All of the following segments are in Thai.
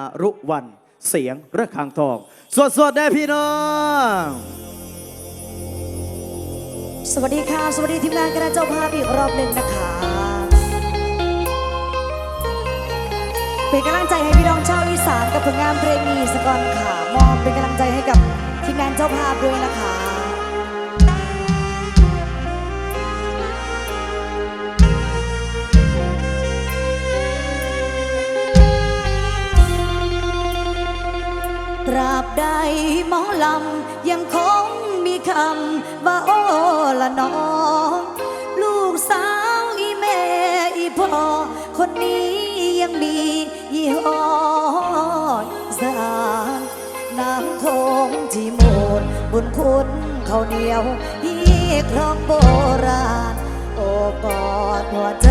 อารุวันเสียงระฆังทองสวดสวดได้พี่น้อง สวัสดีค่ะ สวัสดีทีมงานคณะเจ้าภาพอีกรอบหนึ่งนะคะ เป็นกำลังใจให้พี่น้องชาวอีสานกับผลงานเพลงนี้สกอนค่ะ มอบเป็นกำลังใจให้กับทีมงานเจ้าภาพด้วยนะคะ ใดมองลำยังคงมีคำว่าโอ้ละน้อง ลูกสาวอีแม่อีพ่อคนนี้ยังมียี่ห้ออีสานน้ำโคงที่โมดบุญคุณเขาเหนียวอีครองโบราณโอ้กอดหัวใจ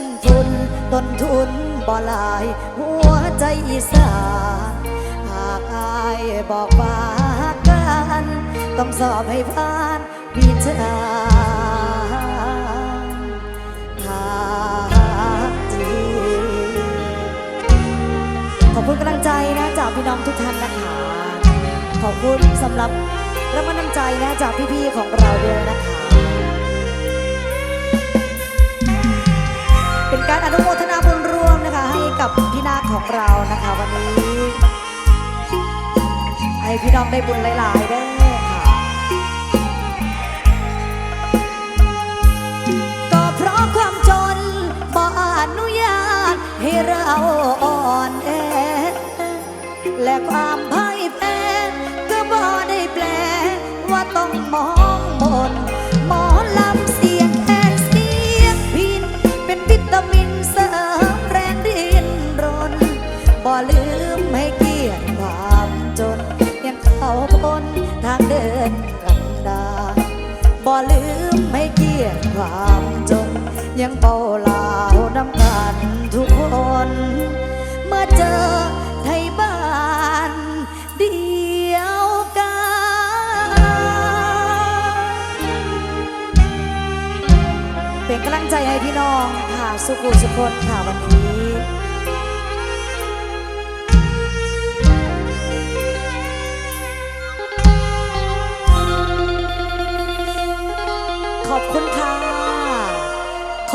นทุนต้นทุนบ่หลาย หัวใจอีสานหากอายบอกว่ากกันต้องสอบให้ผ่านวิชาหากจริงขอบคุณกำลังใจนะจากพี่น้องทุกท่านนะคะ ขอบคุณสำหรับรางวัลน้ำใจนะจากพี่ๆของเราด้วยนะคะ เป็นการอนุโมทนาบุญร่วมนะคะ ให้กับพี่นาคของเรานะคะวันนี้ ให้พี่น้องได้บุญหลายๆเด้ค่ะ ก็เพราะความจนบ่อนุญาตให้เราอ่อนแอและความพ่ายแพ้ ความจน ยังเป่าเหลานำกันทุกคนเมื่อเจอไทยบ้านเดียวกัน เป็นกำลังใจให้พี่น้องค่ะ สุขุสุคนค่ะวันนี้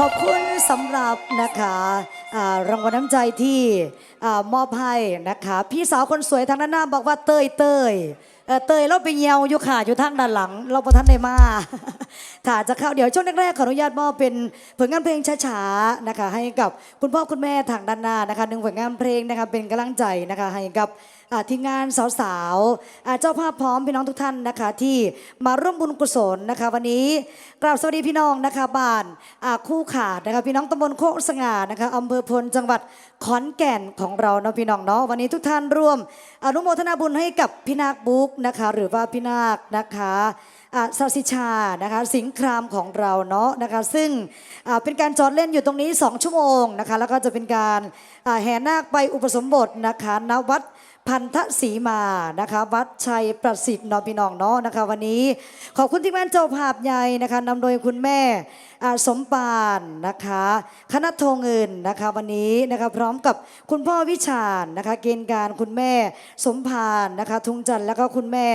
ขอบคุณสำหรับนะคะรางวัลน้ำใจที่มอบให้นะคะ พี่สาวคนสวยทางด้านหน้าบอกว่าเตยเตยเตยเราไปเยียวอยู่ค่ะอยู่ทางด้านหลัง เราประทันได้มาค่ะจะเข้าเดี๋ยวช่วงแรกๆขออนุญาตมอบเป็นผลงานเพลงช้าๆนะคะ ให้กับคุณพ่อคุณแม่ทางด้านหน้านะคะหนึ่งผลงานเพลงนะคะเป็นกำลังใจนะคะให้กับ ทีมงานสาวๆเจ้าภาพพร้อมพี่น้องทุกท่านนะคะ ที่มาร่วมบุญกุศลนะคะ วันนี้กราบสวัสดีพี่น้องนะคะบ้านคู่ขาดนะคะพี่น้องตำบลโคกสง่านะคะอำเภอพลจังหวัดขอนแก่นของเราเนาะพี่น้องเนาะวันนี้ทุกท่านร่วม อนุโมทนาบุญให้กับพี่นาคบุ๊กนะคะ หรือว่าพี่นาคนะคะอ่าสิชานะคะสิงครามของเราเนาะนะคะซึ่งเป็นการจอดเล่นอยู่ตรงนี้ 2 ชั่วโมงนะคะแล้วก็จะเป็นการแห่นาคไปอุปสมบทนะคะณวัด พันธสีมานะคะวัดชัยประสิทธิ์นอพี่น้องเนาะนะคะวันนี้ขอบคุณที่แม่นเจ้าภาพใหญ่นะคะนำโดยคุณแม่สมปานนะคะคณะโทเงินนะคะวันนี้นะคะพร้อมกับคุณพ่อวิชาญนะคะเกณฑ์การคุณแม่สมพานนะคะทุงจันทร์แล้วก็คุณแม่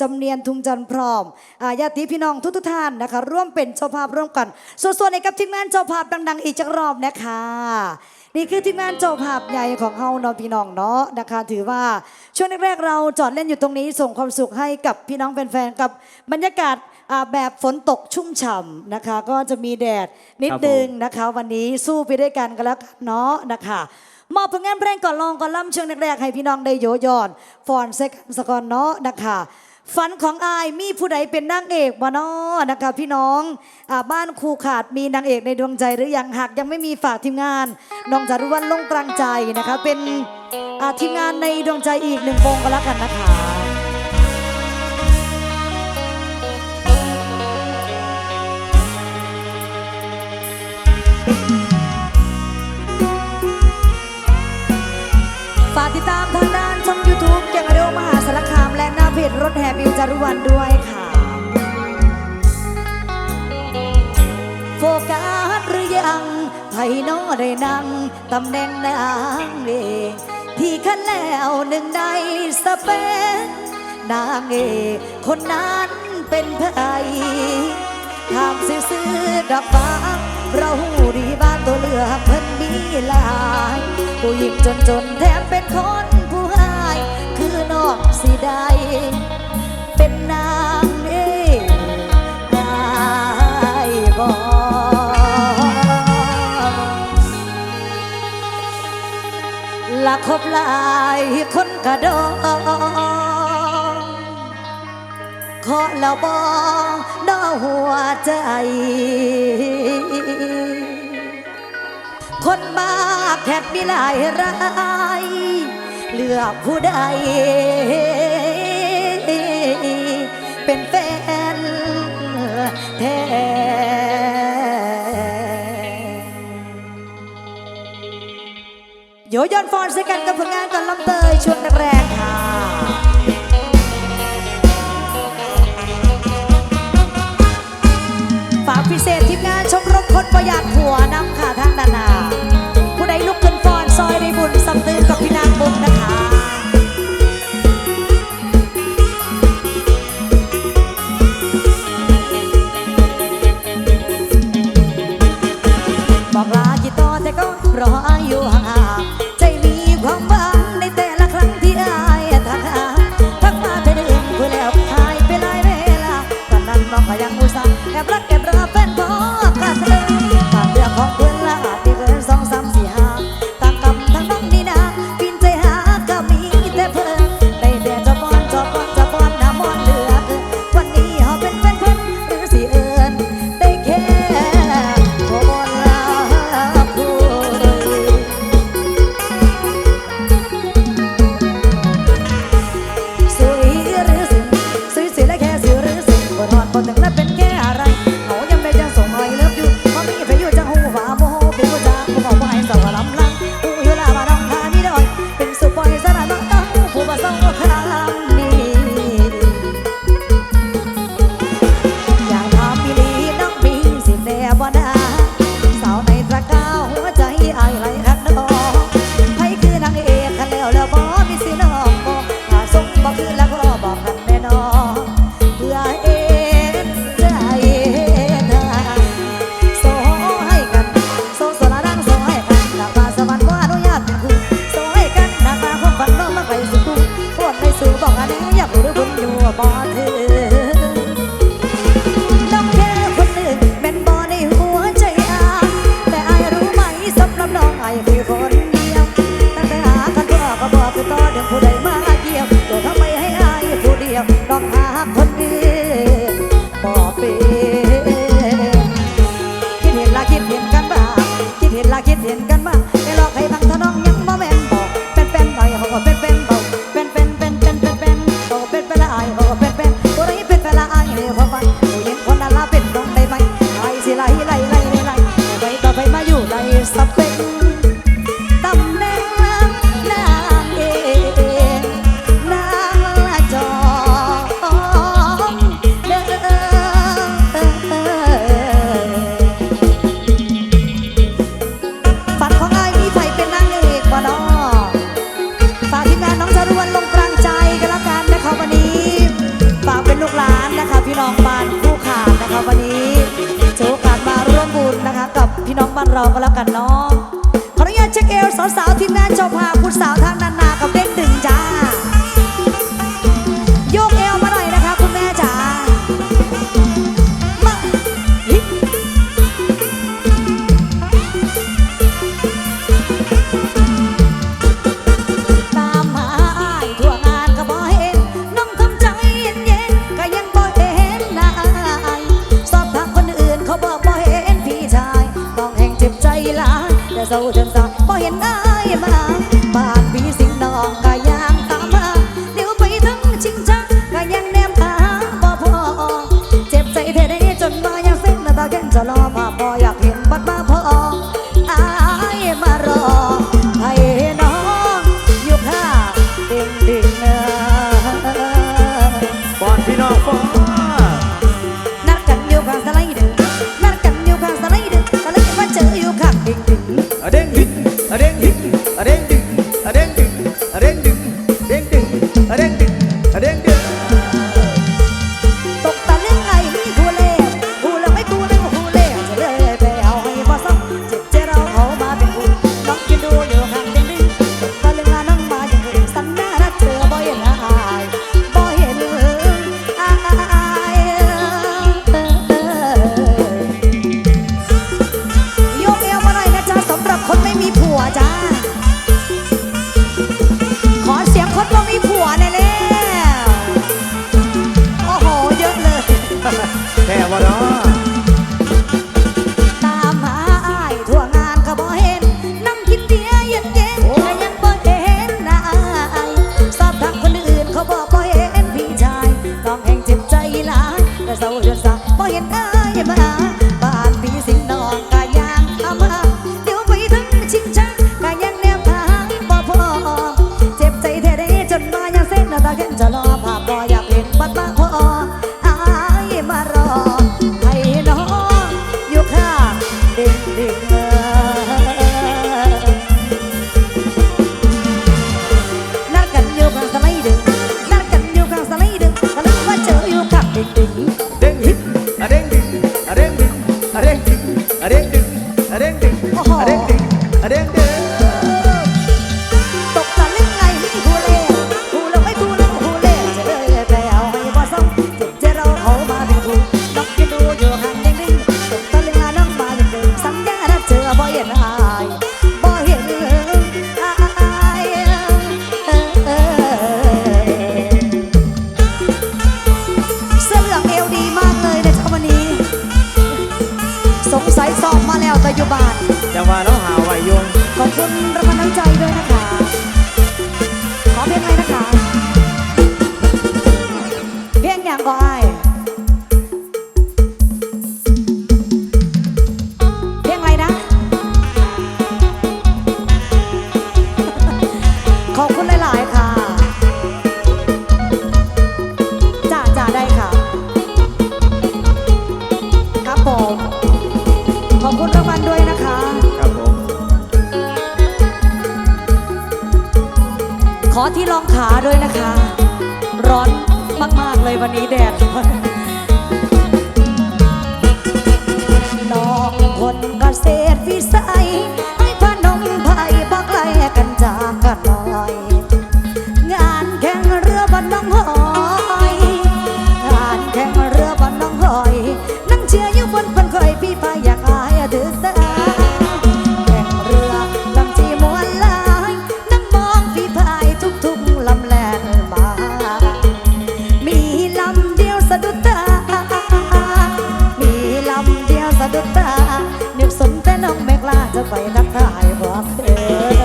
จำเนียนทุงจันทร์พร้อมอาญาติพี่น้องทุกทุกท่านนะคะร่วมเป็นเจ้าภาพร่วมกัน ส่วนๆในกับทีมงานเจ้าภาพดังๆ อีกจักรอบนะคะ นี่คือทีมงานเจ้าภาพใหญ่ของเฮาเนาะพี่น้องเนาะนะคะ ถือว่าช่วงแรกๆเราจอดเล่นอยู่ตรงนี้ส่งความสุขให้กับพี่น้องแฟนๆกับบรรยากาศแบบฝนตกชุ่มฉ่ำนะคะ ก็จะมีแดดนิดนึงนะคะ วันนี้สู้ไปด้วยกันกันแล้วเนาะนะคะมอบผลงานเพลงก่อนลองก่อนล่ำช่วงแรกๆให้พี่น้องได้โยยอนฟอนเซ็กสกอนเนาะนะคะ ฝันของอายมีผู้ใดเป็นนางเอกบ่นอนะคะพี่น้องอบ้านครูขาดมีนางเอกในดวงใจหรือยังหากยังไม่มีฝากทีมงานน้องจารุวรรณลงกลางใจนะคะ เป็นทีมงานในดวงใจอีกหนึ่งวงก็แล้วกันนะคะ รถแห่บิวจารุวันด้วยค่ะ โฟกัสหรือยังไผ่นอได้นั่งตำแหน่งนางเอกที่คันแล้วหนึ่งในสเปนนางเอกคนนั้นเป็นไผ่ถามซื่อๆดอกฟ้าเราหูดีบ้านตัวเลือกเพิ่นมีหลายผู้หญิงจนๆแถมเป็นคนผู้หาย คือนอกสิได้ เป็นนางเอกได้บ่ละคบลายคนกระดองขอแล้วบองนอหัวใจ คนมาแคบมีหลายราย เลือกผู้ใด เป็นแฟนแท้โยยอนฟอนเซกันกับผลงานก่อนลำเตยช่วงแรกๆค่ะฝากพิเศษทีมงานชมรมคนประหยัดหัวนำค่ะท่าน เราก็แล้วกัน องขาด้วยนะคะ ร้อนมาก ๆ เลยวันนี้แดดร้อนน้องคนเกษตรวิสัยให้พนมไพ่บักไล่กันจากกัน น้องแม่กล้าจะไปนักทายบอกเธอ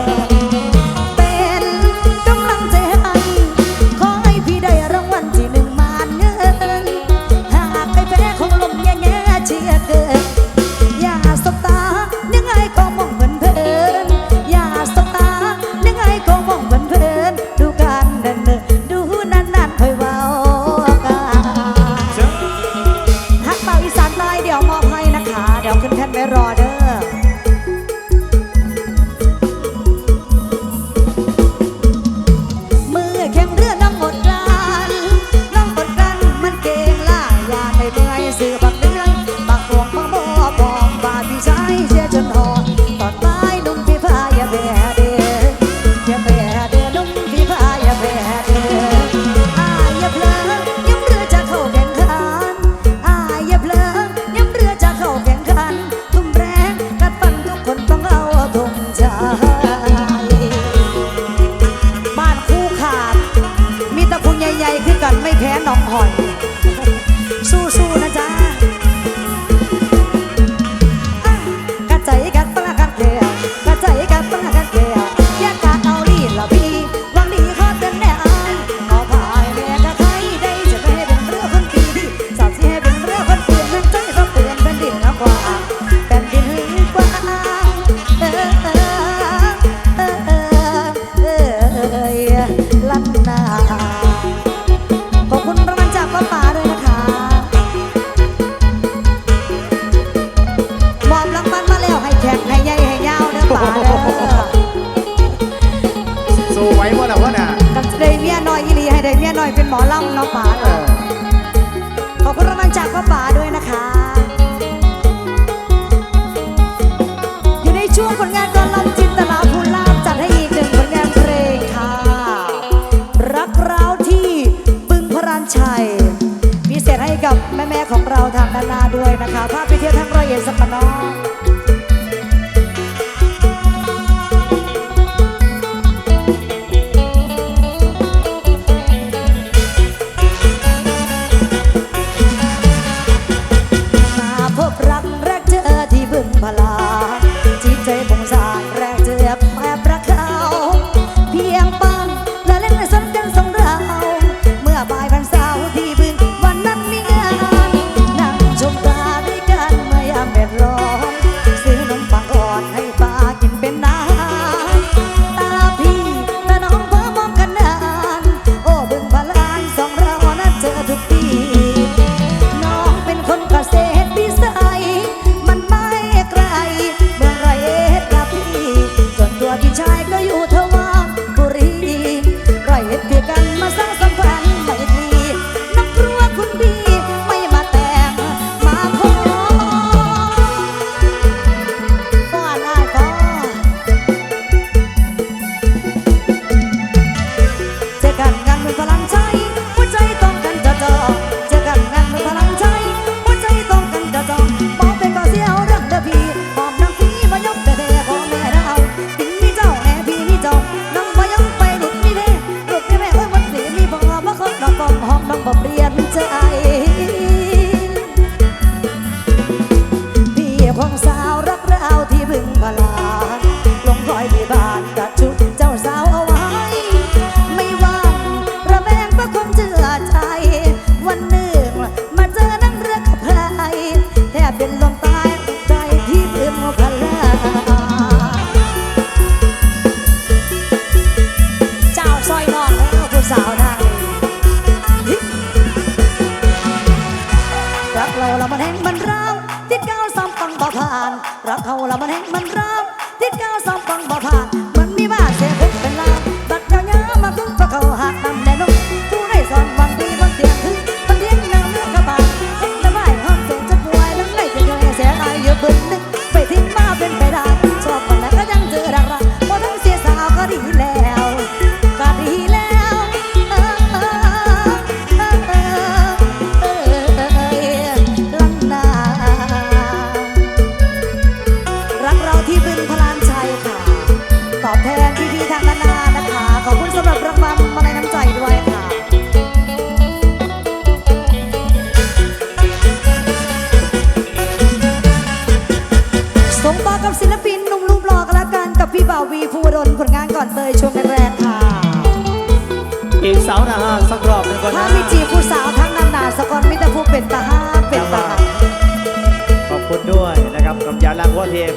เจ็บ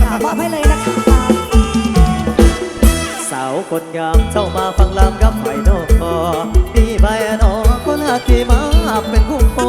ค่ะบอกให้เลยนะคะสาวคนงามเจ้ามาฟังลำกับไฟนคอมีใบนอคนหาที่มาเป็นคู่คอ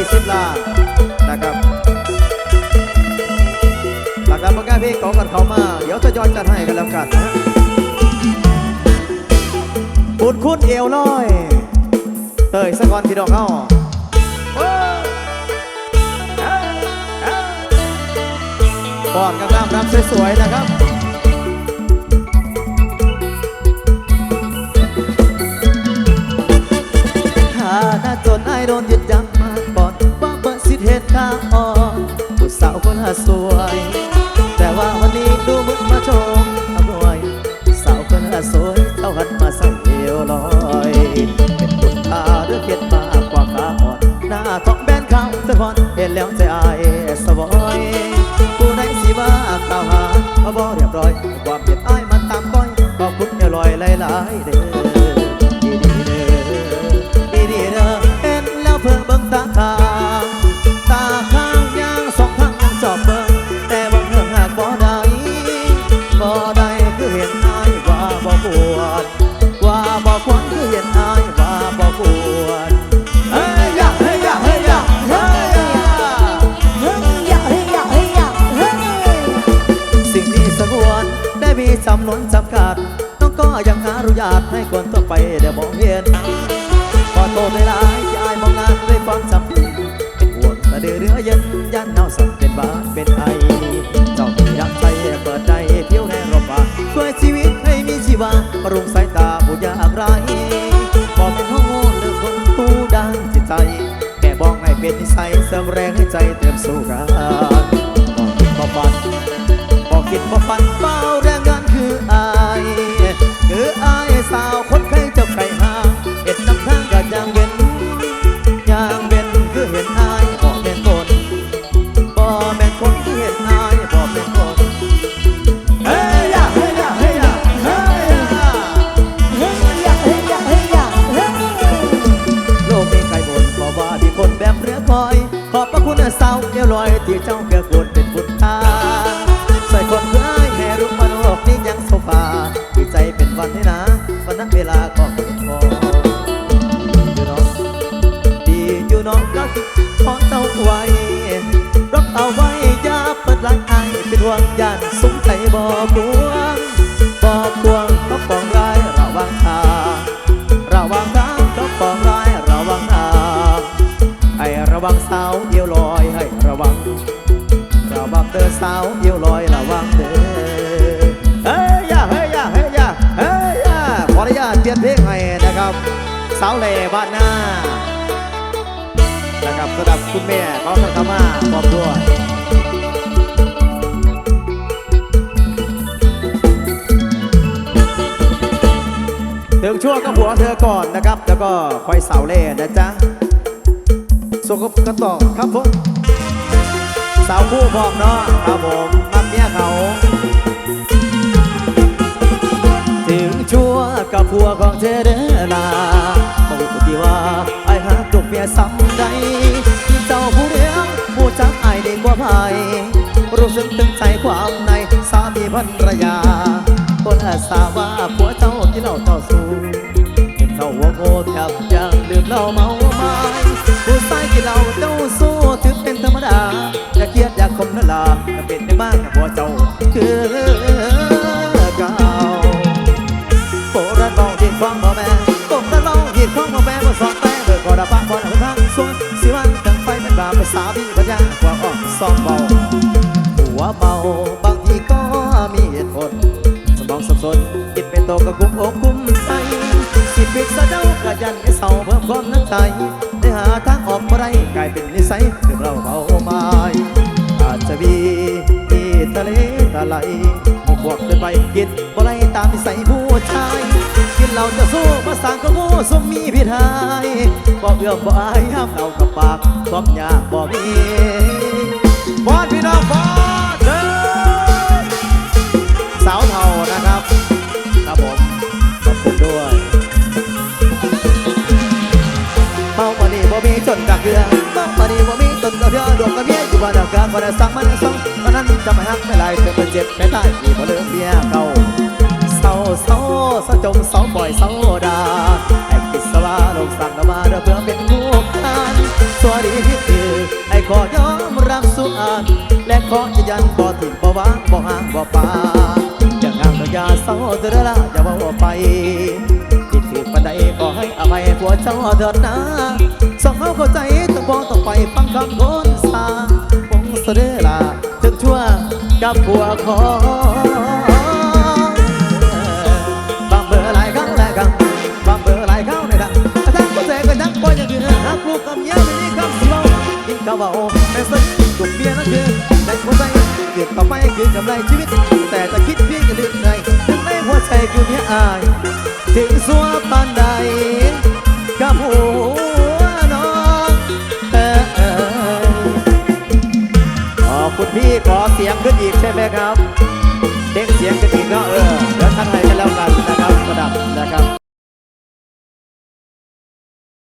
ี่สิบลานะครับหลักหลักผลงานเพลงของกันเขามา เดี๋ยวจะย้อนจัดให้กันแล้วกันนะบุญคุณเอวลอย เตยสะกอนพี่ดอกเข้าก่อดกับรำรำสวยๆนะครับหาหน้าจนไอโดนหยุดยา ข้าอ่อนผู้สาวคนหาสวย แต่ว่าวันนี้ดูมึงมาชมอำนวยสาวคนหาสวยเข้าหัดมาใส่เอวลอย เป็นบุญตาหรือเพียรมากกว่าขาอ่อนหน้าของแบนข้าวสะพอนเห็นแล้วใจอายสวอย ได้มองเห็นขอโทษหลายยายมองงานด้วยความจำเป็นเป็นห่วงแต่เดือเรือเย็นยันเน่าสั่นเป็นบาดเป็นไอเจ้าอยากใจเปิดใจเที่ยวแน่รบฟ้าช่วยชีวิตให้มีชีวาปรุงส บอกกวงบอกกวงก็ปองร้ายระวังทางระวังทางก็ปองร้ายระวังทางให้ระวังสาวเดียวลอยให้ระวัง ระวังเดินสาวเดียวลอยระวังเดินเฮ้ยย่าเฮ้ยย่าเฮ้ยย่าเฮ้ยย่าขออนุญาตเปลี่ยนเพลงให้นะครับสาวเหล่บ้านหน้านะครับสำหรับคุณแม่เขาสังคมาพร้อมด้วย ถึงช่วงกับผัวเธอก่อนนะครับ แล้วก็คอยสาวเล่นะจ๊ะส่งกันต่อครับผมสาวคู่พร้อมเนาะครับผมมักเมียเขา ถึงชั่วกับผัวของเธอเด้อลาบอกที่ว่าไอ้หักลูกเมียซ้ำใดเจ้าผู้เดียวผู้จักไอ้เด็กว่าไผรู้สึกตึงใจความในสามีภรรยาคนอาสาว เจ้าคือเก่าโบราณบอกที่งฟังพ่อแม่โบราณบอกที่งฟังพ่อแม่ว่าสอนแต่เบิกกอดาปะบอลทางส่วนสิวันตั้งไฟเป็นบาปภาษาบีปัญญากว่าออมซองเบาหัวเมาบางทีก็มีเหตุผลสมองสับสนคิดเป็นโตก็กุมอกกุมใจสิปิดสะเดากระยันให้เศร้าเพิ่มความนักใจได้หาทางออกบ่ได้กลายเป็นนิสัยถึงเราเบา ไรตามนิสัยผู้ชาย กินเหล้าจะสู้มาสั่งก็โง่สมมีพิธายบ่เอื้อมบ่อายห้ามเอากับปากความยากบ่มีบอดพี่น้องบอดเด้อสาวเทานะครับครับผมขอบคุณด้วยเมาปานีบ่มีจนกักเรือเมาปานีบ่มีจนกักเรือดวงกับเมียอยู่บ้านอากาศวันสั่งมันส่งตอนนั้นจะไม่หักไม่ไหลเธอเป็นเจ็บไม่ตายมีบ่เลิกเมียเก่า มเศร้าบ่อยเศร้าดาไอ้กิสวาลงสั่งมาเด้อเพื่อเป็นคู่กันสวัสดีพี่คือไอ้ขอยอมรับสุอันและขขอจะยันบ่ถิ่นบ่วางบ่ห่างบ่ป่าอย่างงามก็อย่าเศร้าเด้อละอย่าว่าไปผิดถือปันใดขอให้อภัยผัวเจ้าเถิดนะสองเขาเข้าใจต้องบ่ต้องไปฟังคำโคนสาคงเสด็จละจนชั่วกับผัวขอาว่าโอ้แม่ซึ่งตุ่มเบี้ยนั่นคือในหัวใจเก็บต่อไปคือกำไรชีวิต แต่จะคิดเพียงกันลืมในในหัวใจคือเมียอายถึงสัวปานใดกับหัวน้องขอบคุณพี่ขอเสียงขึ้นอีกใช่ไหมครับ เด็กเสียงกันอีกเนาะเออแล้วทักทายกันแล้วกันนะครับประดับนะครับ